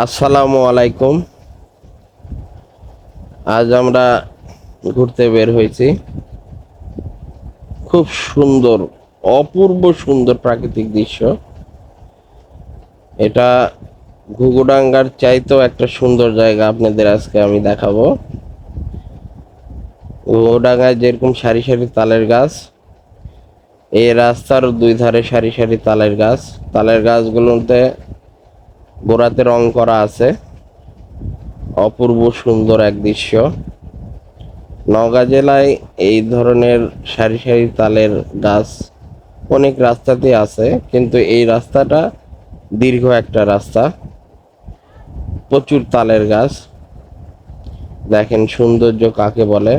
আসসালামু আলাইকুম। আজ আমরা ঘুরতে বের হয়েছি। খুব সুন্দর, অপূর্ব সুন্দর প্রাকৃতিক দৃশ্য। এটা ঘুঘুডাঙ্গার চাইতেও একটা সুন্দর জায়গা আপনাদের আজকে আমি দেখাবো। ঘুঘুডাঙ্গায় যেরকম সারি সারি তালের গাছ, এই রাস্তার দুই ধারে সারি সারি তালের গাছ। তালের গাছগুলোতে গোড়াতে রং করা আছে। অপূর্ব সুন্দর এক দৃশ্য। নওগাঁ জেলায় এই ধরনের সারি সারি তালের গাছ অনেক রাস্তাতে আছে, কিন্তু এই রাস্তাটা দীর্ঘ একটা রাস্তা। প্রচুর তালের গাছ। দেখেন সৌন্দর্য কাকে বলে?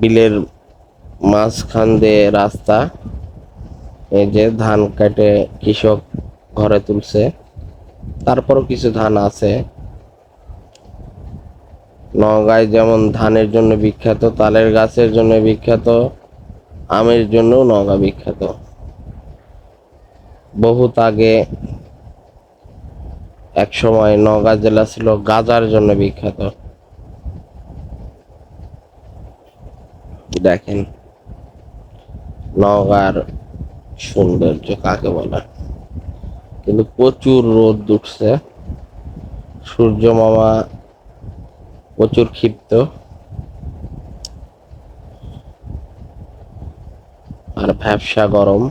বিলের মাঝখান দিয়ে রাস্তা। এই যে ধান কাটে কৃষক। ঘরে তুলছে। তারপরও কিছু ধান আছে। নগাঁয় যেমন ধানের জন্য বিখ্যাত, তালের গাছের জন্য বিখ্যাত, আমের জন্য নগা বিখ্যাত। বহুত আগে এক সময় নগাঁ জেলা ছিল, গাজার জন্য বিখ্যাত। দেখেন, নগার সৌন্দর্য কাকে বলে? কিন্তু প্রচুর রোদ উঠছে। সূর্য মামা প্রচুর ক্ষিপ্ত। আর ভ্যাবসা গরম।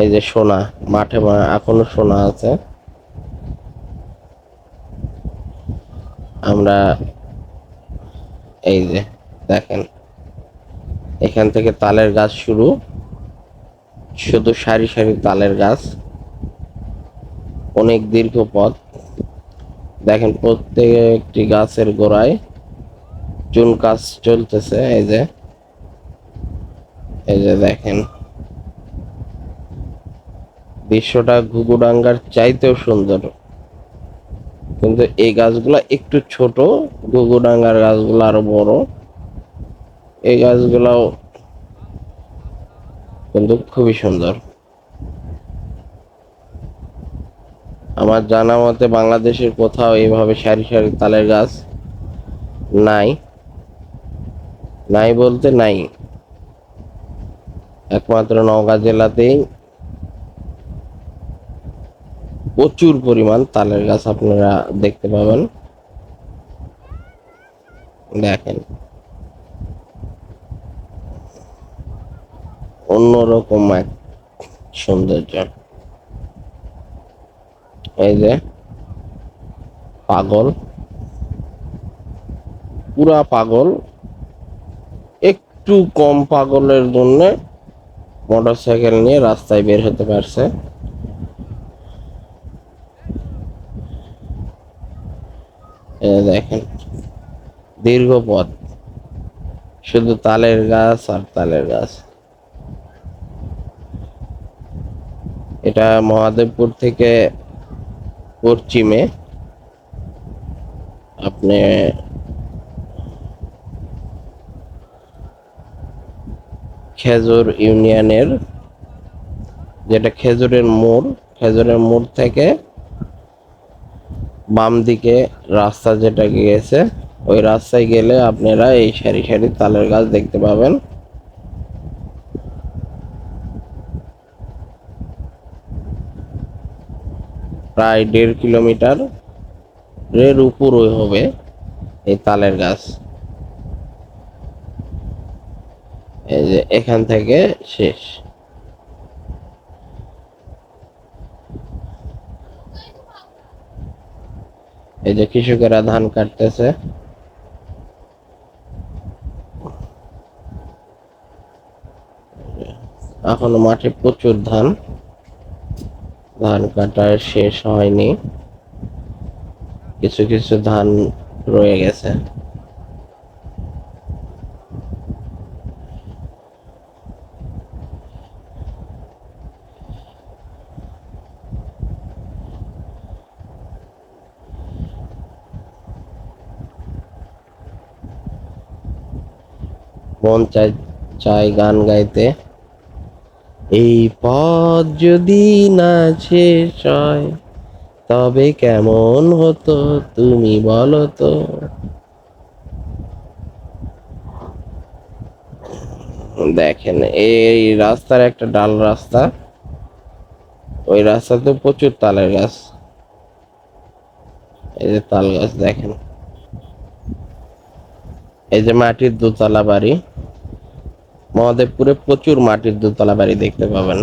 এই যে সোনা, মাঠে এখনও সোনা আছে। আমরা এই যে দেখেন, এখান থেকে তালের গাছ শুরু। শুধু সারি সারি তালের গাছ। অনেক দীর্ঘ পথ। দেখেন প্রত্যেকটি গাছের গোড়ায় চুন কাজ চলতেছে, এই যে। এই যে দেখেন। দৃশ্যটা ঘুঘুডাঙ্গার চাইতেও সুন্দর। কিন্তু এই গাছগুলা একটু ছোট, ঘুঘুডাঙ্গার গাছগুলো আরও বড়। এই গাছগুলাও কিন্তু খুবই সুন্দর। আমার জানা মতে বাংলাদেশের কোথাও এইভাবে সারি সারি তালের গাছ নাই। নাই বলতে নাই। একমাত্র নওগাঁ জেলাতেই প্রচুর পরিমাণ তালের গাছ আপনারা দেখতে পাবেন। দেখেন। অন্যরকম এক সৌন্দর্য। এই যে, পাগল। পুরা পাগল। একটু কম পাগলের জন্য মোটরসাইকেল নিয়ে রাস্তায় বের হতে পারছে। দেখেন, দীর্ঘ পথ। শুধু তালের গাছ আর তালের গাছ। এটা মহাদেবপুর থেকে পশ্চিমে। আপনি খেজুর ইউনিয়নের, যেটা খেজুরের মোড় খেজুরের মোড় থেকে বাম দিকে রাস্তা যেটা গিয়েছে, ওই রাস্তায় গেলে আপনারা এই সারি সারি তালের গাছ দেখতে পাবেন। প্রায় দেড় কিলোমিটার এর উপরই হবে এই তালের গাছ। এই যে এখান থেকে শেষ। এই যে কৃষকেরা ধান কাটতেছে। এখনও মাঠে প্রচুর ধান। ধান কাটা শেষ হয়নি। কিছু কিছু ধান রয়ে গেছে। মন চাই চাই গান গাইতে। এই পথ যদি না শেষ হয়, তবে কেমন হতো তুমি বলো তো? দেখেন, এই রাস্তার একটা ডাল রাস্তা। ওই রাস্তাতে প্রচুর তালের গাছ। এই যে তাল গাছ দেখেন। এই যে মাটির দোতলা বাড়ি। মহাদেবপুরে প্রচুর মাটির দোতলা বাড়ি দেখতে পাবেন।